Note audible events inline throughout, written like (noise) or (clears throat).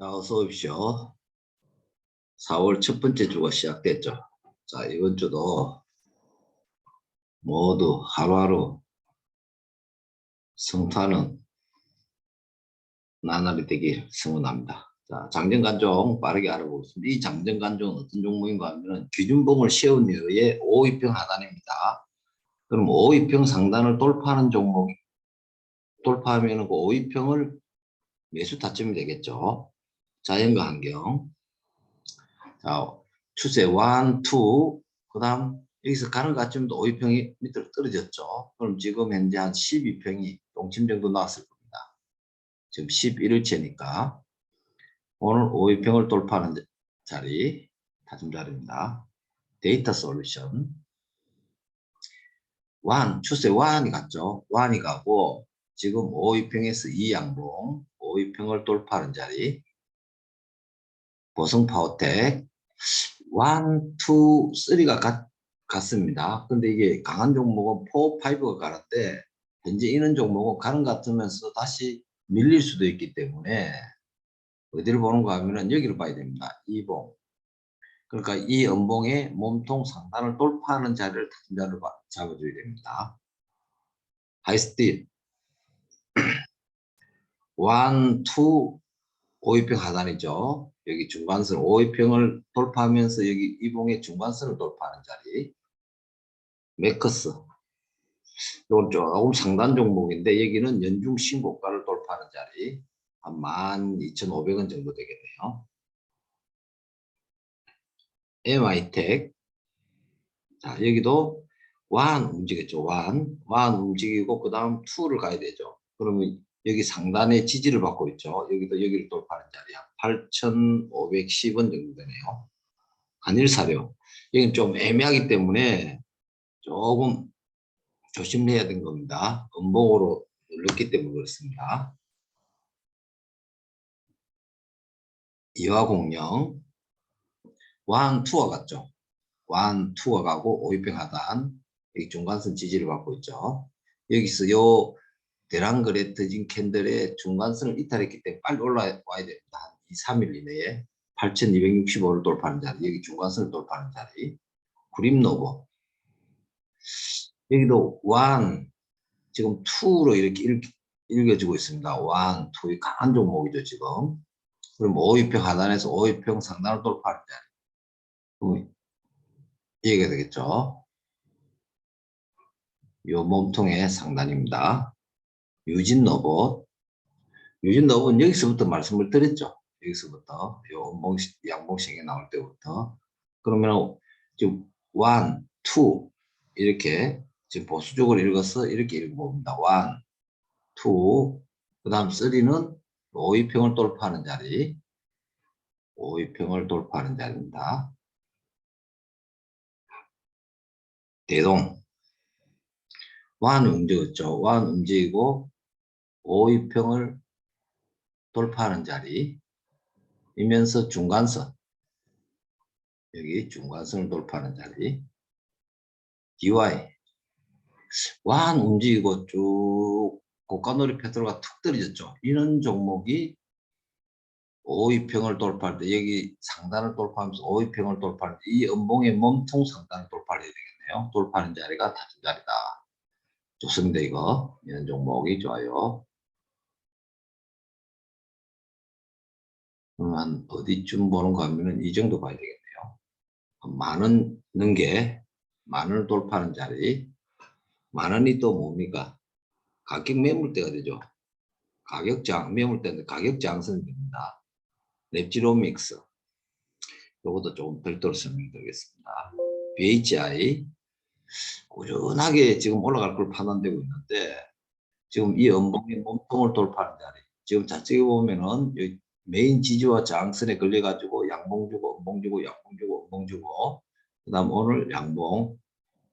자, 어서 오십시오. 4월 첫 번째 주가 시작됐죠. 자, 이번 주도 모두 하루하루 성탄은 나날이 되길 성원합니다. 자, 장정간종 빠르게 알아보겠습니다. 이 장정간종은 어떤 종목인가 하면 기준봉을 세운 이후에 5위평 하단입니다. 그럼 5위평 상단을 돌파하는 종목, 돌파하면 그 5위평을 매수 타점이 되겠죠. 자연과 환경. 자, 추세 1, 2, 그 다음 여기서 가는 가점도 5위평이 밑으로 떨어졌죠. 그럼 지금 현재 한 12평이 동침 정도 나왔을 겁니다. 지금 11일째니까 오늘 5위평을 돌파하는 자리, 다tum 자리입니다. 데이터 솔루션. 1, 추세 1이 갔죠. 1이 가고 지금 5위평에서 2양봉, 5위평을 돌파하는 자리. 보성 파워텍 1, 2, 3가 같, 같습니다. 근데 이게 강한 종목은 4, 5가 가는데 현재 이런 종목은 가는 것 같으면서 다시 밀릴 수도 있기 때문에 어디를 보는가 하면은 여기를 봐야 됩니다. 이봉. 그러니까 이 음봉의 몸통 상단을 돌파하는 자리를 자리를 잡아줘야 됩니다. 하이스틸 (clears throat) 1, 2, 5위평 하단이죠. 여기 중간선 5위평을 돌파하면서 여기 이봉의 중간선을 돌파하는 자리. 메커스. 이건 조금 상단 종목인데 여기는 연중 신고가를 돌파하는 자리. 한 12,500원 정도 되겠네요. MI텍. 자, 여기도 완 움직였죠. 완. 완 움직이고 그 다음 2를 가야 되죠. 그러면 여기 상단에 지지를 받고 있죠. 여기도 여기를 돌파하는 자리야. 8,510원 정도 되네요. 한일사료. 여기는 좀 애매하기 때문에 조금 조심해야 되는 겁니다. 음봉으로 눌렀기 때문에 그렇습니다. 이화공영 완 투어 같죠. 완 투어 가고 오이평 하단 여기 중간선 지지를 받고 있죠. 여기서 요 대랑그레트진 캔들의 중간선을 이탈했기 때문에 빨리 올라와야 됩니다. 한 2, 3일 이내에 8265를 돌파하는 자리, 여기 중간선을 돌파하는 자리, 그림노버 여기도 1, 지금 2로 이렇게 읽, 읽어지고 있습니다. 1, 2이 강한 종목이죠, 지금. 그럼 5위평 하단에서 5위평 상단을 돌파하는 자리. 이해가 되겠죠? 요 몸통의 상단입니다. 유진 로봇. 유진 로봇은 여기서부터 말씀을 드렸죠. 여기서부터 양봉식이 나올 때부터 그러면 지금 1, 2 이렇게 지금 보수적으로 읽어서 이렇게 읽어봅니다. 1, 2, 그 다음 3는 5위평을 돌파하는 자리 5위평을 돌파하는 자리입니다. 대동 완 움직였죠. 완 움직이고 5위평을 돌파하는 자리 이면서 중간선 여기 중간선을 돌파하는 자리 DY 완 움직이고 쭉 고가놀이 패트로가 툭 떨어졌죠. 이런 종목이 5위평을 돌파할 때 여기 상단을 돌파하면서 5위평을 돌파할 때 이 음봉의 몸통 상단을 돌파해야 되겠네요. 돌파하는 자리가 다른 자리다. 좋습니다. 이거 이런 종목이 좋아요. 그러면 어디쯤 보는가 하면은 이 정도 봐야 되겠네요. 만원 는게 만원을 돌파하는 자리 만원이 또 뭡니까? 가격 매물대가 되죠. 가격장 매물대인데 가격장선이 됩니다. 랩지로믹스 이것도 조금 별도로 설명드리겠습니다. BHI 꾸준하게 지금 올라갈 걸 판단되고 있는데 지금 이 음봉의 몸통을 돌파하는 자리 지금 좌측에 보면은 메인 지지와 저항선에 걸려 가지고 양봉 주고 음봉 주고 양봉 주고 음봉 주고 그 다음 오늘 양봉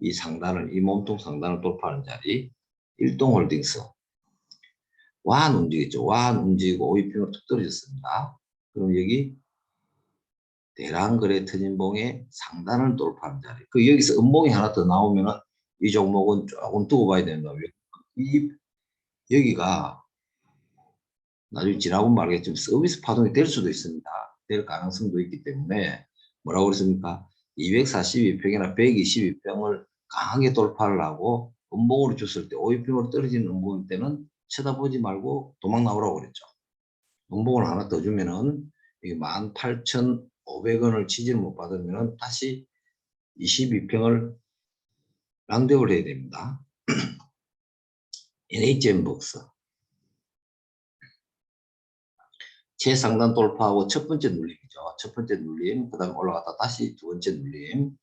이 상단을 이 몸통 상단을 돌파하는 자리 일동홀딩스 완 움직이죠 완 움직이고 오이평을 툭 떨어졌습니다 그럼 여기 대랑거래 터진봉의 상단을 돌파하는 자리. 그 여기서 음봉이 하나 더 나오면은 이 종목은 조금 두고 봐야 된다. 이 여기가 나중에 지나고 말겠지만 서비스 파동이 될 수도 있습니다. 될 가능성도 있기 때문에 뭐라고 그랬습니까? 242평이나 122평을 강하게 돌파를 하고 음봉으로 줬을 때 5위평으로 떨어지는 음봉일 때는 쳐다보지 말고 도망 나오라고 그랬죠. 음봉을 하나 더 주면은 이게 18,500원을 지지를 못 받으면은 다시 22평을 랑대을 해야 됩니다. (clears throat) NHM 복스 최상단 돌파하고 첫 번째 눌림이죠. 첫 번째 눌림, 그 다음에 올라갔다 다시 두 번째 눌림.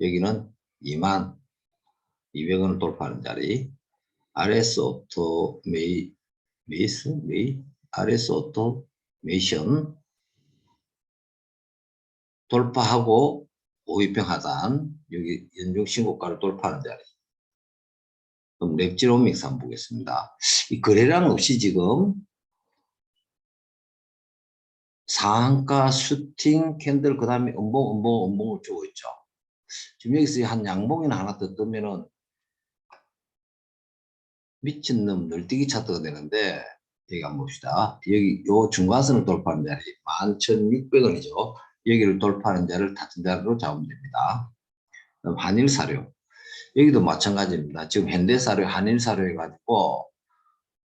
여기는 2만 200원을 돌파하는 자리. RS 오토 메이, 메이스, 메이, RS 오토 메이션 돌파하고 5위평 하단, 여기 연중 신고가를 돌파하는 자리. 그럼 랩지로믹스 한번 보겠습니다. 이 거래량 없이 지금 상한가 슈팅 캔들 그 다음에 음봉 음봉 음봉을 주고 있죠. 지금 여기서 한 양봉이나 하나 더 뜨면은 미친 놈 널뛰기 차트가 되는데 여기 한번 봅시다. 여기 요 중간선을 돌파하는 자리 11,600원이죠. 여기를 돌파하는 자를 같은 자리로 잡으면 됩니다. 그럼 한일사료 여기도 마찬가지입니다. 지금 현대사료, 한일사료 해가지고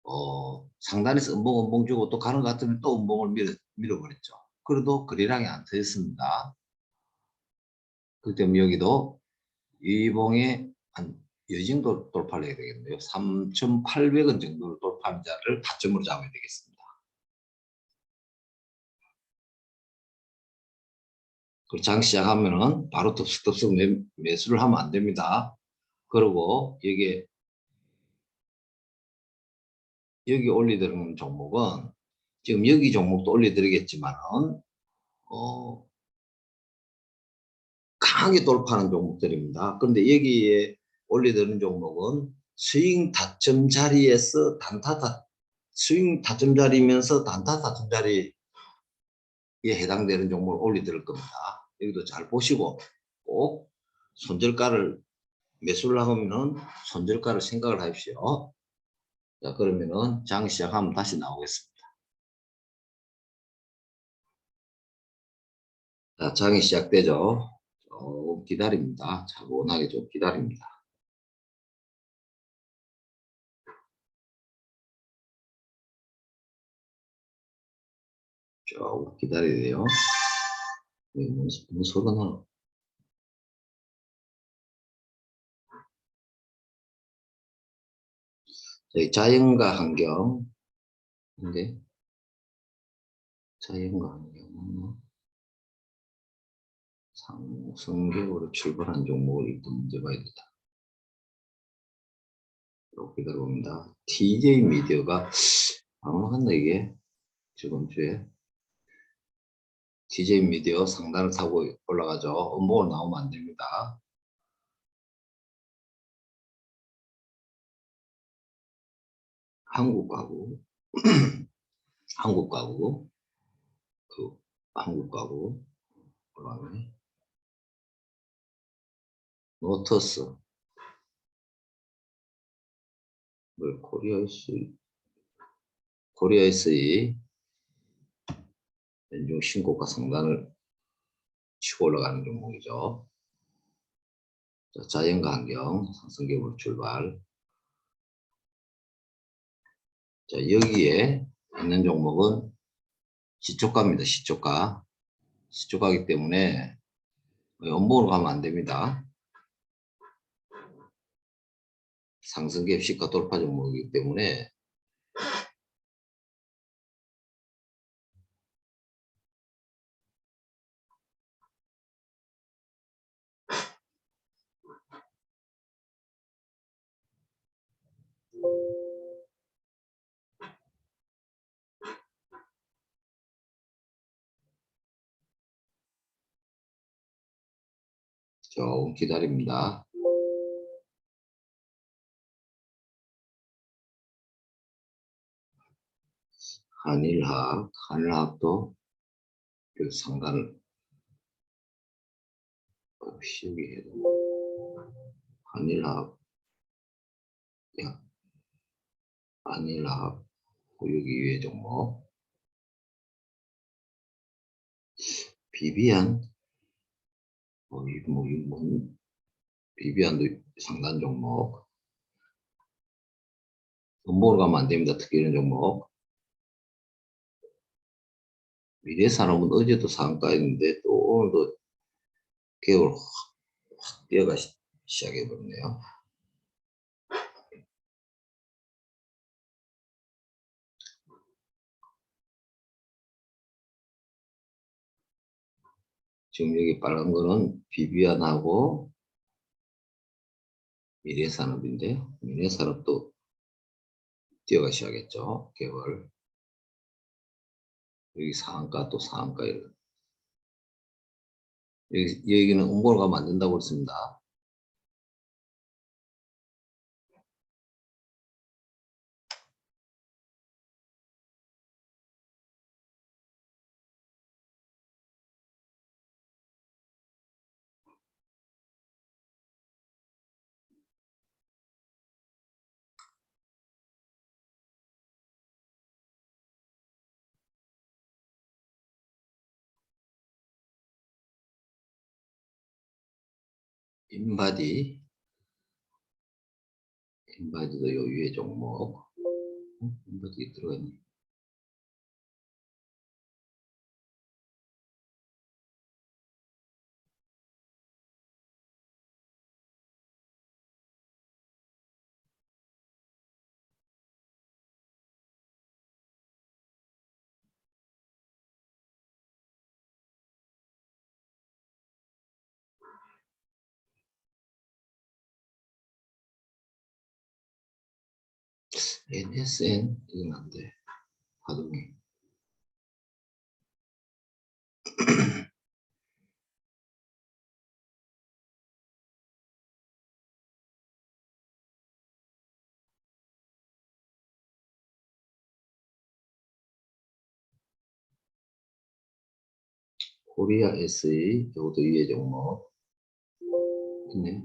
어, 상단에서 음봉 음봉 주고 또 가는 것 같으면 또 음봉을 밀어, 밀어버렸죠. 그래도 거래량이 안 터졌습니다. 때문에 여기도 이봉에 한이 정도 돌파를 해야 되겠네요. 3,800원 정도를 돌파한 자를 타점으로 잡아야 되겠습니다. 그장 시작하면은 바로 덥석덥석 매, 매수를 하면 안 됩니다. 그리고 여기에 여기 올리드리는 종목은 지금 여기 종목도 올려드리겠지만은 어, 강하게 돌파하는 종목들입니다. 그런데 여기에 올려드리는 종목은 스윙 다점 자리에서 단타 다 스윙 다점 자리면서 단타 다점 자리에 해당되는 종목을 올려드릴 겁니다. 여기도 잘 보시고 꼭 손절가를 매수를 하면은 손절가를 생각을 하십시오. 자 그러면은 장 시작하면 다시 나오겠습니다. 자 장이 시작되죠. 조금 기다립니다. 차분하게 좀 기다립니다. 조금 기다려야 돼요. 네, 무슨, 소리가 나? 저희 자연과 환경 근데 자연과 환경 상승격으로 출발한 종목을 일단 문제 봐야 된다. 이렇게 들어봅니다. TJ 미디어가 방문한다 이게 저번 주에 TJ 미디어 상단을 타고 올라가죠. 음봉을 나오면 안 됩니다. 한국 가구, (clears throat) 한국 가구, 그 한국 가구, 그다음에 노터스, 뭐 코리아에서 코리아에서의 연중 신고가 상단을 치고 올라가는 종목이죠. 자, 자연과 환경 상승격으로 출발. 자, 여기에 있는 종목은 시초가입니다. 시초가. 시초가이기 때문에 연봉으로 가면 안 됩니다. 상승갭 시가 돌파 종목이기 때문에 조금 기다립니다. 한일학, 한일학도 그 상관 없이 여기 한일학, 야, 한일학 고유기 유해 종목 비비안 뭐, 뭐, 뭐, 비비안도 상단 종목 음보로 가면 안 됩니다. 특히 이런 종목 미래산업은 어제도 상가였는데 또 오늘도 개월 확, 확 뛰어가 시- 시작해버렸네요. 지금 여기 빨간 거는 비비안하고 미래산업인데 미래산업도 뛰어가 시작했죠. 개월 여기 상한가 또 상한가 이런 여기, 여기는 안 된다고 그랬습니다. 인바디. 인바디도 요 위에 종목. 어? 인바디 들어갔네 NSN 이건 안돼. 하동이. (clears throat) 코리아 SE 이것도 위에 종목. 있네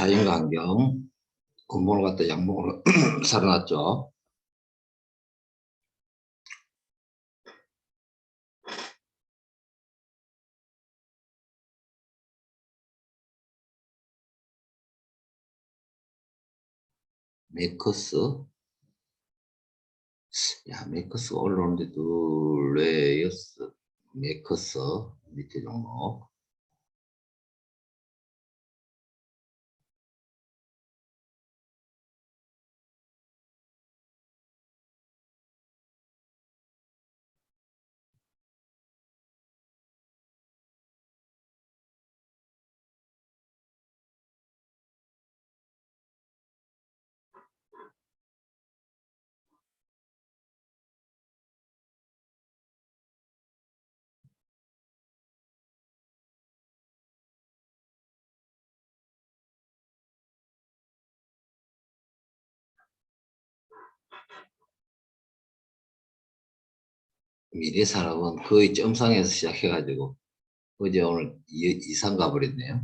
자연과 환경 근본을 갖다 양봉을 (clears throat) 살아났죠. 메커스? 야 메커스가 올라오는데 둘레 여섯 메커스 밑에 종목 미래 산업은 거의 점상에서 시작해가지고 어제 오늘 이- 이상 가버렸네요.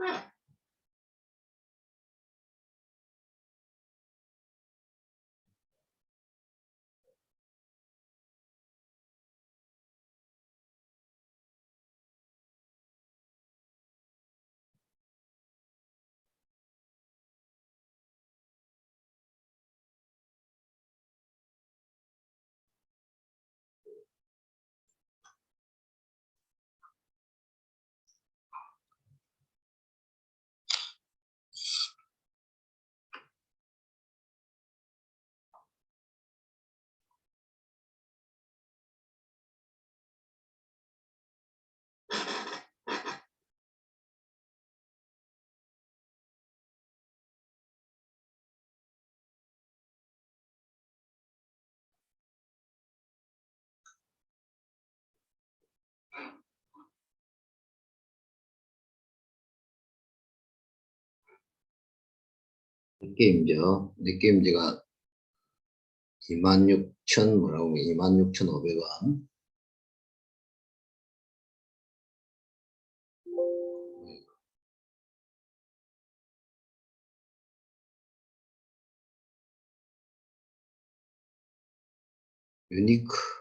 Right. 게임죠. 게임즈가 26,000 뭐라고 26,500원. 유니크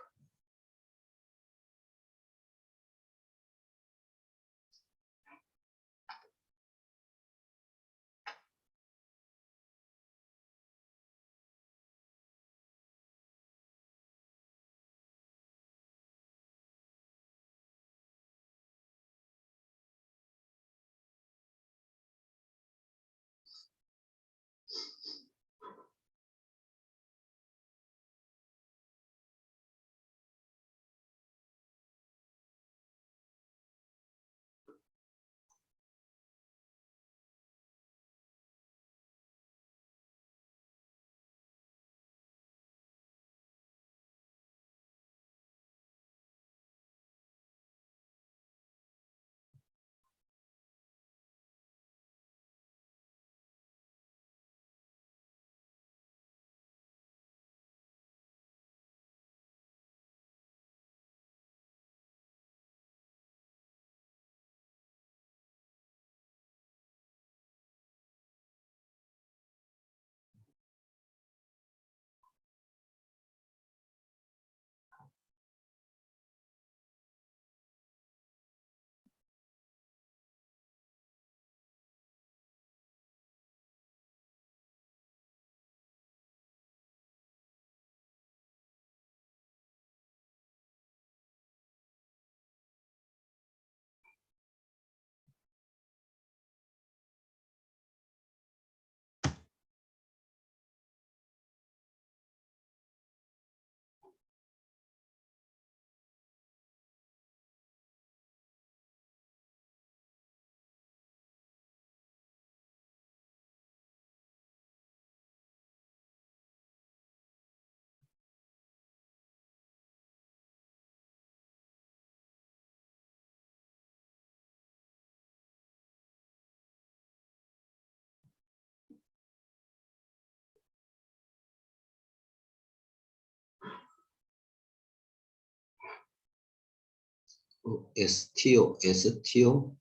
STO, STO,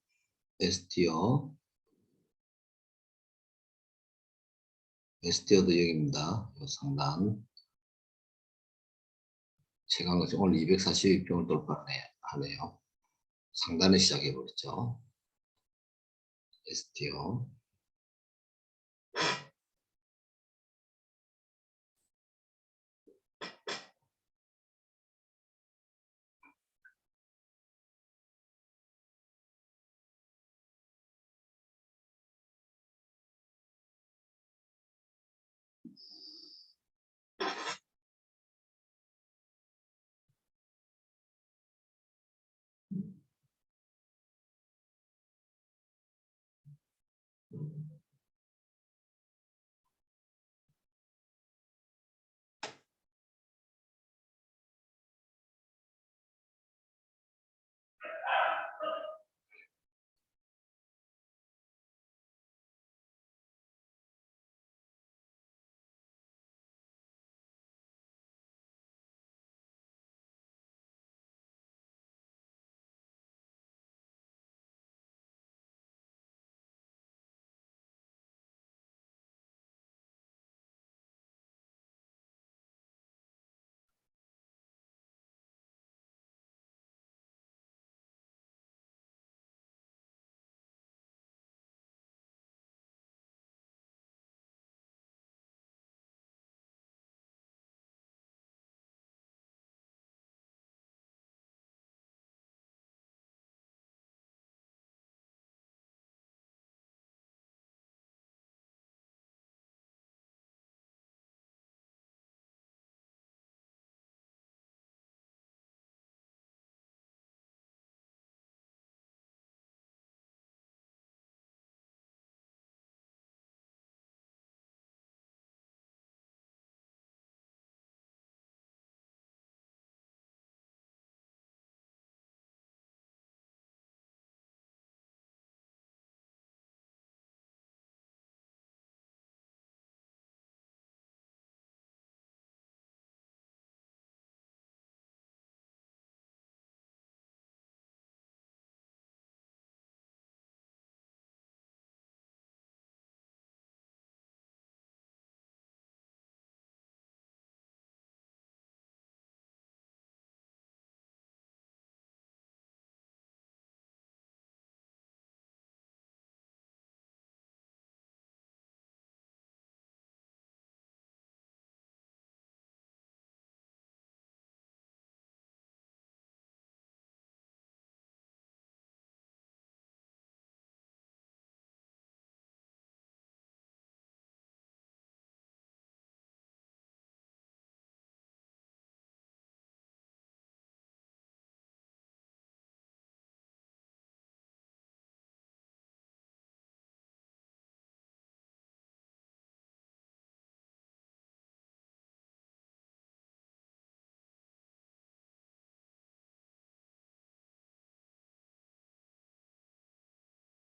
STO, STO도 여기입니다. 요 상단. 최강 것이 오늘 242평을 돌파하네요. 상단에 시작해 버렸죠. STO.